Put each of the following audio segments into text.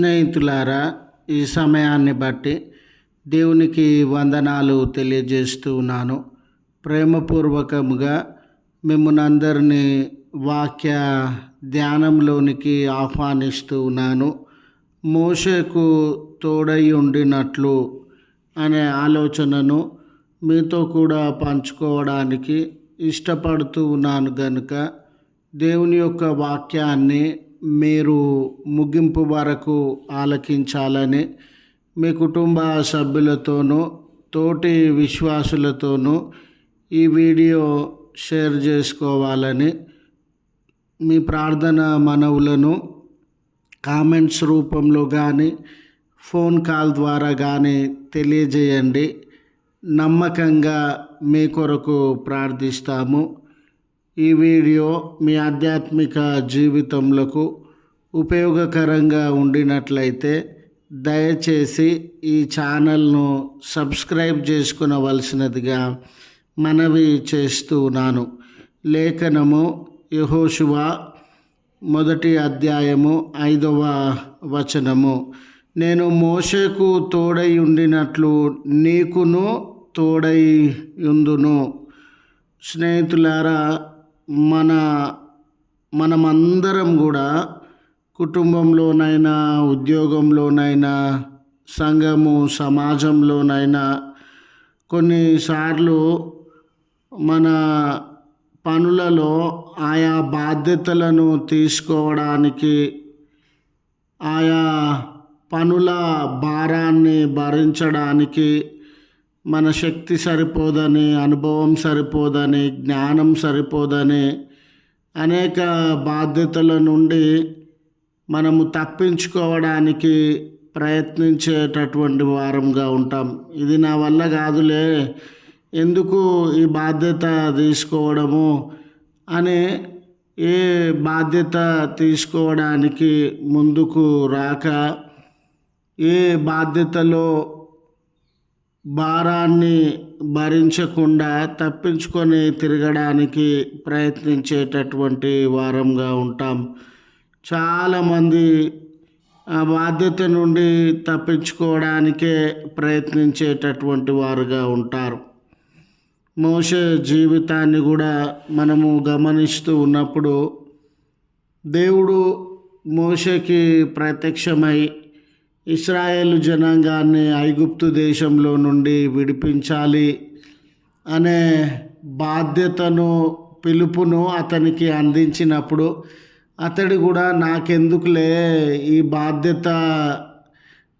స్నేహితులారా ఈ సమయాన్ని బట్టి దేవునికి వందనాలు తెలియజేస్తూ ఉన్నాను. ప్రేమపూర్వకముగా మిమ్మల్ని అందరినీ వాక్య ధ్యానంలోనికి ఆహ్వానిస్తూ ఉన్నాను. మోషకు తోడై ఉండినట్లు అనే ఆలోచనను మీతో కూడా పంచుకోవడానికి ఇష్టపడుతూ ఉన్నాను గనుక దేవుని యొక్క వాక్యాన్ని మీరు ముగింపు వరకు ఆలకించాలని మీ కుటుంబ సభ్యులతోనూ తోటి విశ్వాసులతోనూ ఈ వీడియో షేర్ చేసుకోవాలని మీ ప్రార్థన మనవులను కామెంట్స్ రూపంలో కానీ ఫోన్ కాల్ ద్వారా కానీ తెలియజేయండి. నమ్మకంగా మీ కొరకు ప్రార్థిస్తాము. ఈ వీడియో మీ ఆధ్యాత్మిక జీవితంలో ఉపయోగకరంగా ఉండినట్లయితే దయచేసి ఈ ఛానల్ను సబ్స్క్రైబ్ చేసుకునవలసినదిగా మనవి చేస్తున్నాను లేఖనము యహోశువ మొదటి అధ్యాయము ఐదవ వచనము. నేను మోషకు తోడై ఉండినట్లు నీకును తోడై ఉందును. స్నేహితులారా మన మనమందరం కూడా కుటుంబంలోనైనా ఉద్యోగంలోనైనా సంఘము సమాజంలోనైనా కొన్నిసార్లు మన పనులలో ఆయా బాధ్యతలను తీసుకోవడానికి ఆయా పనుల భారాన్ని భరించడానికి మన శక్తి సరిపోదని అనుభవం సరిపోదని జ్ఞానం సరిపోదని అనేక బాధ్యతల నుండి మనము తప్పించుకోవడానికి ప్రయత్నించేటటువంటి వారంగా ఉంటాం. ఇది నా వల్ల కాదులే ఎందుకు ఈ బాధ్యత తీసుకోవడము అని ఏ బాధ్యత తీసుకోవడానికి ముందుకు రాక ఏ బాధ్యతలో భారాన్ని భరించకుండా తప్పించుకొని తిరగడానికి ప్రయత్నించేటటువంటి వారంగా ఉంటాం. చాలామంది ఆ బాధ్యత నుండి తప్పించుకోవడానికే ప్రయత్నించేటటువంటి వారుగా ఉంటారు. మోస జీవితాన్ని కూడా మనము గమనిస్తూ ఉన్నప్పుడు దేవుడు మోషకి ప్రత్యక్షమై ఇస్రాయేల్ జనాంగాన్ని ఐగుప్తు దేశంలో నుండి విడిపించాలి అనే బాధ్యతను పిలుపును అతనికి అందించినప్పుడు అతడు కూడా నాకెందుకులే ఈ బాధ్యత?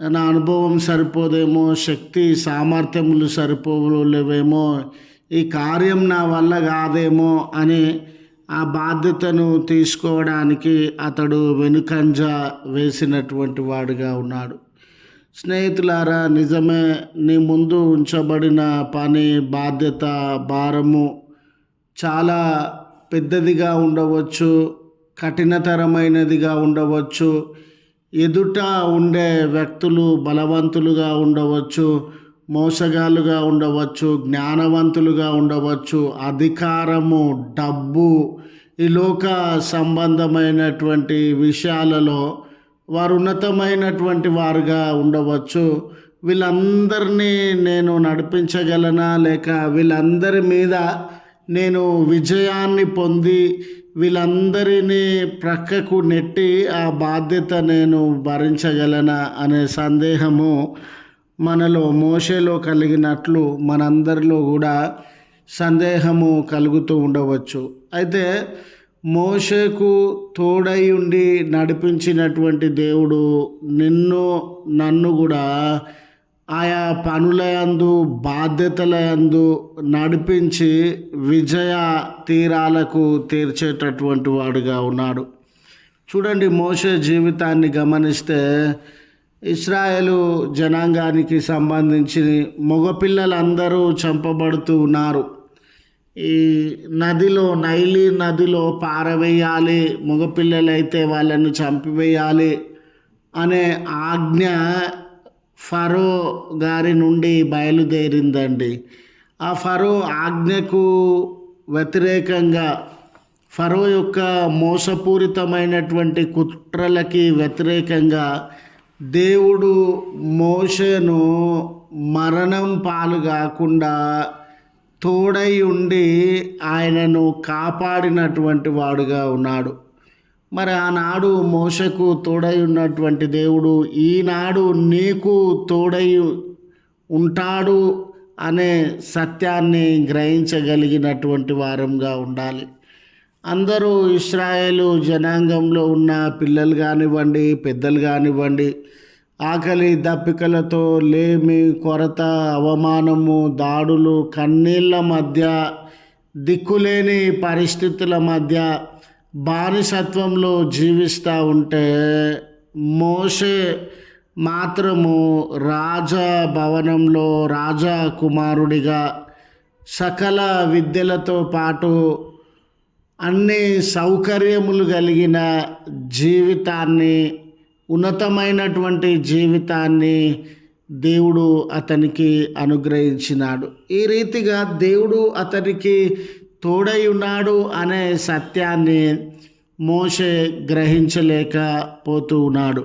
నా అనుభవం సరిపోదేమో శక్తి సామర్థ్యములు సరిపోలేవేమో ఈ కార్యం నా వల్ల కాదేమో అని ఆ బాధ్యతను తీసుకోవడానికి అతడు వెనుకంజ వేసినటువంటి వాడుగా ఉన్నాడు. స్నేహితులారా నిజమే నీ ముందు ఉంచబడిన పని బాధ్యత భారము చాలా పెద్దదిగా ఉండవచ్చు కఠినతరమైనదిగా ఉండవచ్చు. ఎదుట ఉండే వ్యక్తులు బలవంతులుగా ఉండవచ్చు. మోసగాళ్ళుగా ఉండవచ్చు జ్ఞానవంతులుగా ఉండవచ్చు అధికారము డబ్బు ఈ లోక సంబంధమైనటువంటి విషయాలలో వారు ఉన్నతమైనటువంటి వారుగా ఉండవచ్చు. వీళ్ళందరినీ నేను నడిపించగలనా లేక వీళ్ళందరి మీద నేను విజయాన్ని పొంది వీళ్ళందరినీ ప్రక్కకు నెట్టి ఆ బాధ్యత నేను భరించగలనా అనే సందేహము మనలో మోషేలో కలిగినట్లు మనందరిలో కూడా సందేహము కలుగుతూ ఉండవచ్చు. అయితే మోషకు తోడై ఉండి నడిపించినటువంటి దేవుడు నిన్ను నన్ను కూడా ఆయా పనుల యందు బాధ్యతల యందు నడిపించి విజయ తీరాలకు తీర్చేటటువంటి వాడుగా ఉన్నాడు. చూడండి మోసే జీవితాన్ని గమనిస్తే ఇస్రాయేలు జనాంగానికి సంబంధించి మగపిల్లలందరూ చంపబడుతూ ఉన్నారు. ఈ నదిలో నైలి నదిలో పారవేయాలి మగపిల్లలైతే వాళ్ళను చంపివేయాలి అనే ఆజ్ఞ ఫరో గారి నుండి బయలుదేరిందండి. ఆ ఫరో ఆజ్ఞకు వ్యతిరేకంగా ఫరో యొక్క మోసపూరితమైనటువంటి కుట్రలకి వ్యతిరేకంగా దేవుడు మోషను మరణం పాలు కాకుండా తోడై ఉండి ఆయనను కాపాడినటువంటి వాడుగా ఉన్నాడు. మరి ఆనాడు మోసకు తోడై ఉన్నటువంటి దేవుడు ఈనాడు నీకు తోడై ఉంటాడు అనే సత్యాన్ని గ్రహించగలిగినటువంటి వారంగా ఉండాలి. అందరూ ఇస్రాయేలు జనాంగంలో ఉన్న పిల్లలు కానివ్వండి పెద్దలు కానివ్వండి ఆకలి దప్పికలతో లేమి కొరత అవమానము దాడులు కన్నీళ్ళ మధ్య దిక్కులేని పరిస్థితుల మధ్య బానిసత్వంలో జీవిస్తూ ఉంటే మోసే మాత్రము రాజా భవనంలో రాజా కుమారుడిగా సకల విద్యలతో పాటు అన్ని సౌకర్యములు కలిగిన జీవితాన్ని ఉన్నతమైనటువంటి జీవితాన్ని దేవుడు అతనికి అనుగ్రహించినాడు. ఈ రీతిగా దేవుడు అతనికి తోడై ఉన్నాడు అనే సత్యాన్ని మోసే గ్రహించలేకపోతూ ఉన్నాడు.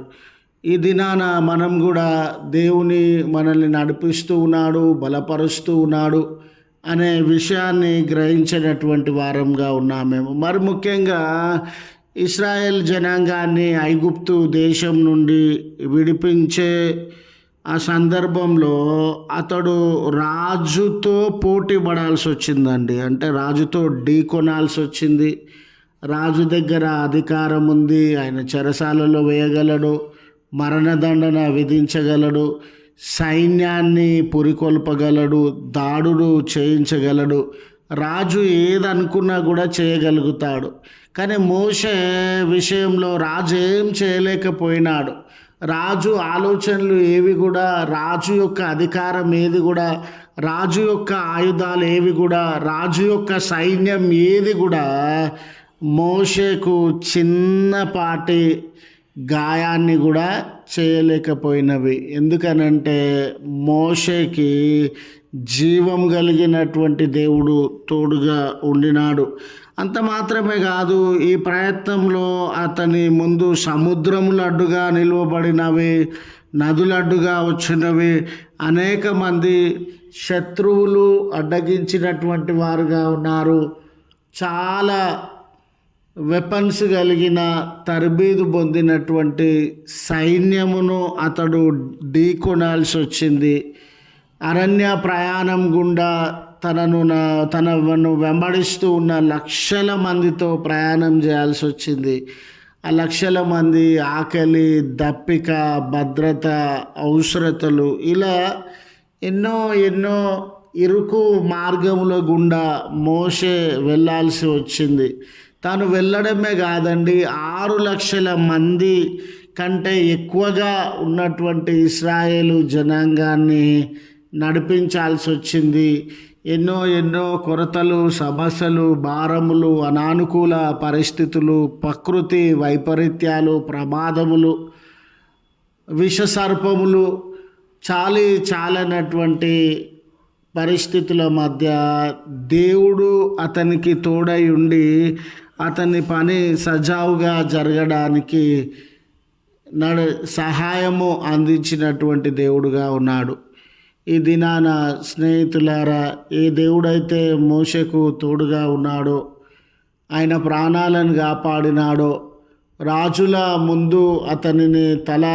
ఈ దినాన మనం కూడా దేవుని మనల్ని నడిపిస్తూ ఉన్నాడు బలపరుస్తూ ఉన్నాడు. అనే విషయాన్ని గ్రహించినటువంటి వారంగా ఉన్నామేమో మరి ముఖ్యంగా ఇస్రాయెల్ జనాంగాన్ని ఐగుప్తు దేశం నుండి విడిపించే ఆ సందర్భంలో అతడు రాజుతో పోటీ పడాల్సి వచ్చిందండి. అంటే రాజుతో ఢీ కొనాల్సి వచ్చింది. రాజు దగ్గర అధికారం ఉంది. ఆయన చెరసాలలో వేయగలడు. మరణదండన విధించగలడు. సైన్యాన్ని పురికొల్పగలడు దాడులు చేయించగలడు. రాజు ఏదనుకున్నా కూడా చేయగలుగుతాడు. కానీ మోసే విషయంలో రాజు ఏం చేయలేకపోయినాడు. రాజు ఆలోచనలు ఏవి కూడా రాజు యొక్క అధికారం ఏది కూడా రాజు యొక్క ఆయుధాలు ఏవి కూడా రాజు యొక్క సైన్యం ఏది కూడా మోషేకు చిన్నపాటి గాయాన్ని కూడా చేయలేకపోయినవి. ఎందుకనంటే మోషేకి జీవం కలిగినటువంటి దేవుడు తోడుగా ఉండినాడు. అంత మాత్రమే కాదు ఈ ప్రయత్నంలో అతని ముందు సముద్రములు అడ్డుగా నిలువబడినవి నదులు అడ్డుగా వచ్చినవి. అనేక మంది శత్రువులు అడ్డగించినటువంటి వారుగా ఉన్నారు. చాలా వెపన్స్ కలిగిన తరబీదు పొందినటువంటి సైన్యమును అతడు ఢీకొనాల్సి వచ్చింది. అరణ్య ప్రయాణం గుండా తనను తనను వెంబడిస్తూ ఉన్న లక్షల మందితో ప్రయాణం చేయాల్సి వచ్చింది. ఆ లక్షల మంది ఆకలి దప్పిక భద్రత అవసరతలు ఇలా ఎన్నో ఎన్నో ఇరుకు మార్గముల గుండా మోసే వెళ్ళాల్సి వచ్చింది. తాను వెళ్ళడమే కాదండి ఆరు లక్షల మంది కంటే ఎక్కువగా ఉన్నటువంటి ఇస్రాయేలు జనాంగాన్ని నడిపించాల్సి వచ్చింది ఎన్నో ఎన్నో కొరతలు సమస్యలు భారములు అనానుకూల పరిస్థితులు ప్రకృతి వైపరీత్యాలు ప్రమాదములు విషసర్పములు చాలి చాలనటువంటి పరిస్థితుల మధ్య దేవుడు అతనికి తోడై ఉండి అతని పని సజావుగా జరగడానికి నడ సహాయము అందించినటువంటి దేవుడుగా ఉన్నాడు. ఈ దినాన స్నేహితులారా ఏ దేవుడైతే మోషకు తోడుగా ఉన్నాడో ఆయన ప్రాణాలను కాపాడినాడో రాజుల ముందు అతనిని తల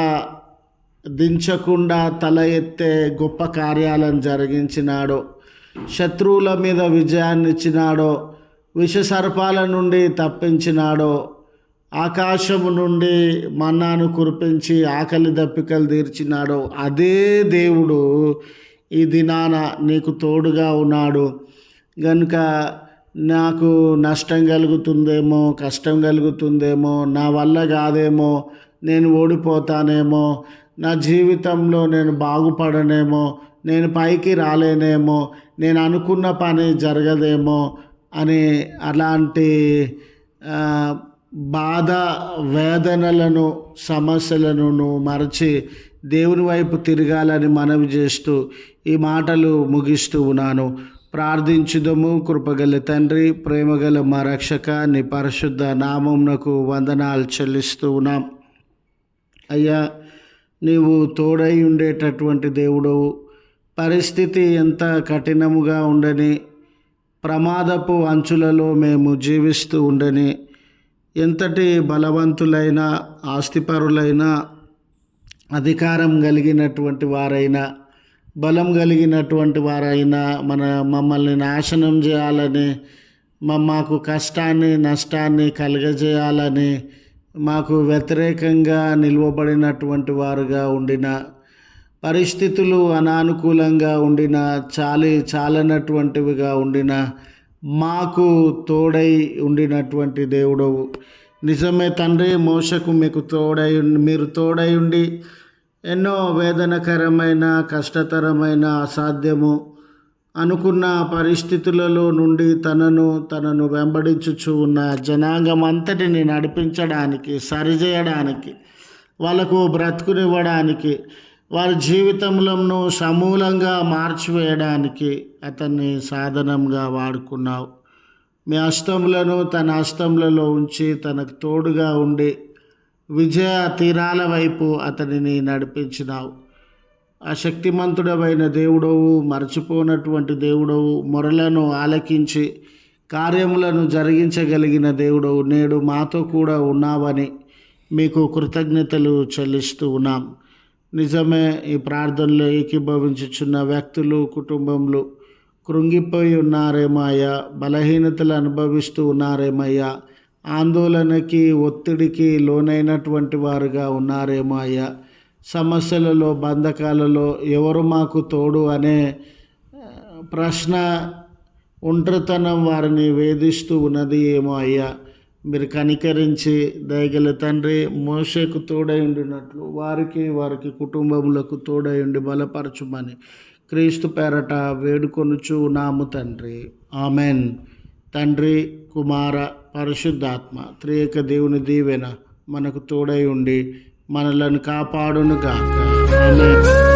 దించకుండా తల ఎత్తే గొప్ప కార్యాలను జరిగించినాడో శత్రువుల మీద విజయాన్ని ఇచ్చినాడో విషసర్పాల నుండి తప్పించినాడో ఆకాశము నుండి మన్నాను కురిపించి ఆకలి దప్పికలు తీర్చినాడో అదే దేవుడు ఈ దినాన నీకు తోడుగా ఉన్నాడు. కనుక నాకు నష్టం కలుగుతుందేమో కష్టం కలుగుతుందేమో నా వల్ల కాదేమో నేను ఓడిపోతానేమో నా జీవితంలో నేను బాగుపడనేమో నేను పైకి రాలేనేమో నేను అనుకున్న పని జరగదేమో అనే అలాంటి బాధ వేదనలను సమస్యలను మరచి దేవుని వైపు తిరగాలని మనవి చేస్తూ ఈ మాటలు ముగిస్తూ ఉన్నాను. ప్రార్థించుదము. కృపగల తండ్రి ప్రేమగల మా రక్షక నీ పరిశుద్ధ నామంనకు వందనాలు చెల్లిస్తూ ఉన్నాం. అయ్యా నీవు తోడై ఉండేటటువంటి దేవుడవు. పరిస్థితి ఎంత కఠినముగా ఉండని ప్రమాదపు అంచులలో మేము జీవిస్తూ ఉండని ఎంతటి బలవంతులైన ఆస్తిపరులైన అధికారం కలిగినటువంటి వారైనా బలం కలిగినటువంటి వారైనా మన మమ్మల్ని నాశనం చేయాలని మా మాకు కష్టాన్ని నష్టాన్ని కలుగజేయాలని మాకు వ్యతిరేకంగా నిలువబడినటువంటి వారుగా ఉండిన పరిస్థితులు అనానుకూలంగా ఉండిన చాలి చాలనటువంటివిగా ఉండిన మాకు తోడై ఉండినటువంటి దేవుడవు. నిజమే తండ్రి మోసకు మీకు తోడై ఉండి మీరు తోడై ఉండి ఎన్నో వేదనకరమైన కష్టతరమైన అసాధ్యము అనుకున్న పరిస్థితులలో నుండి తనను తనను వెంబడించుచు ఉన్న జనాంగం అంతటిని నడిపించడానికి సరిచేయడానికి వాళ్ళకు బ్రతుకునివ్వడానికి వారి జీవితంలో సమూలంగా మార్చివేయడానికి అతన్ని సాధనంగా వాడుకున్నావు. మీ అష్టములను తన అష్టములలో ఉంచి తనకు తోడుగా ఉండి విజయ తీరాల వైపు అతనిని నడిపించినావు. ఆ శక్తిమంతుడమైన దేవుడవు మరచిపోనటువంటి దేవుడవు మొరలను ఆలకించి కార్యములను జరిగించగలిగిన దేవుడవు నేడు మాతో కూడా ఉన్నావని మీకు కృతజ్ఞతలు చెల్లిస్తూ ఉన్నాం. నిజమే ఈ ప్రార్థనలో ఏకీభవించుచున్న వ్యక్తులు కుటుంబంలో కృంగిపోయి ఉన్నారేమయ్యా బలహీనతలు అనుభవిస్తూ ఉన్నారేమయ్యా ఆందోళనకి ఒత్తిడికి లోనైనటువంటి వారుగా ఉన్నారేమో అయ్యా సమస్యలలో బంధకాలలో ఎవరు మాకు తోడు అనే ప్రశ్న ఒంటరితనం వారిని వేధిస్తూ ఉన్నది ఏమో అయ్యా మీరు కనికరించి దయగల తండ్రి మోషకు తోడై ఉండినట్లు వారికి వారికి కుటుంబములకు తోడై ఉండి బలపరచుమని క్రీస్తు పేరట వేడుకొనుచు నాము తండ్రి. ఆమెన్. తండ్రి కుమార పరిశుద్ధాత్మ త్రియేక దేవుని దీవెన మనకు తోడై ఉండి మనలను కాపాడును గాక ఆమెన్.